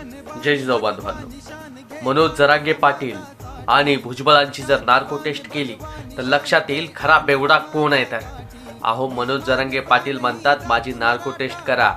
जय जिजाऊ बांधवांनो. मनोज जरांगे पाटील आणि भुजबळांची जर नार्को टेस्ट केली तर लक्षात येईल खरा बेवडा कोण आहे तर अहो मनोज जरांगे पाटील म्हणतात माझी नार्को टेस्ट करा.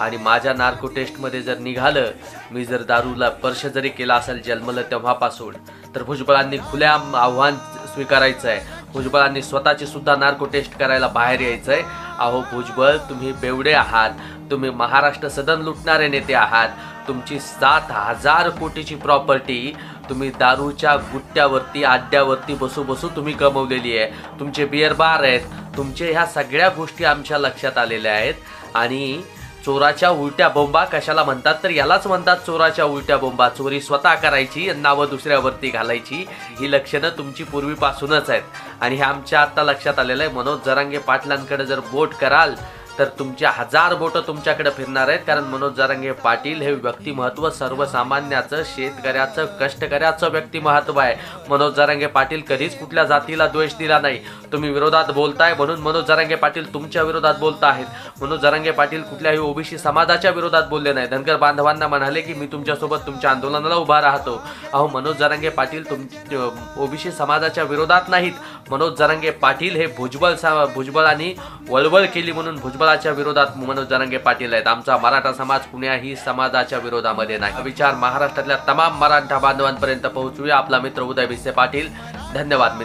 आणि माझ्या नार्को टेस्टमध्ये जर निघालं मी जर दारूला स्पर्श जरी केला असेल जन्मलं तेव्हापासून तर भुजबळांनी खुल्या आव्हान स्वीकारायचं आहे. भुजबळांनी स्वतःची सुद्धा नार्को टेस्ट करायला बाहेर यायचं आहे अहो भुजबळ तुम्ही बेवडे आहात. तुम्ही महाराष्ट्र सदन लुटणारे नेते आहात. तुमची सात हजार कोटीची प्रॉपर्टी तुम्ही दारूच्या गुट्ट्यावरती आड्यावरती बसू बसू तुम्ही कमवलेली आहे. तुमचे बिअर बार आहेत. तुमचे ह्या सगळ्या गोष्टी आमच्या लक्षात आलेल्या आहेत. आणि चोराच्या उलट्या बोंबा कशाला म्हणतात तर यालाच म्हणतात चोराच्या उलट्या बोंबा. चोरी स्वतः करायची नावं दुसऱ्यावरती घालायची. ही लक्षणं तुमची पूर्वीपासूनच आहेत. आणि हे आमच्या आत्ता लक्षात आलेलं आहे. मनोज जरांगे पाटलांकडे जर बोट कराल तर तुमच्या हजार बोटं तुमच्याकडे फिरणार आहेत. कारण मनोज जरांगे पाटील हे व्यक्तिमत्व सर्वसामान्याचं शेतकऱ्याचं कष्टकऱ्याचं व्यक्तिमत्व आहे. मनोज जरांगे पाटील कधीच कुठल्या जातीला द्वेष दिला नाही. तुम्ही विरोधात बोलताय म्हणून मनोज जरांगे पाटील तुमच्या विरोधात बोलत आहेत. मनोज जरांगे पाटील कुठल्याही ओबीसी समाजाच्या विरोधात बोलले नाही धनगर बांधवांना म्हणाले की मी तुमच्यासोबत तुमच्या आंदोलनाला उभा राहतो. अहो मनोज जरांगे पाटील तुम ओबीसी समाजाच्या विरोधात नाहीत. मनोज जरांगे पाटील हे भुजबळ सा- भुजबळांनी वळवळ केली म्हणून भुजबळाच्या विरोधात मनोज जरांगे पाटील आहेत. आमचा मराठा समाज कुण्याही समाजाच्या विरोधामध्ये नाही. विचार महाराष्ट्रातल्या तमाम मराठा बांधवांपर्यंत पोहोचूया. आपला मित्र उदय भिसे पाटील. धन्यवाद मित्र.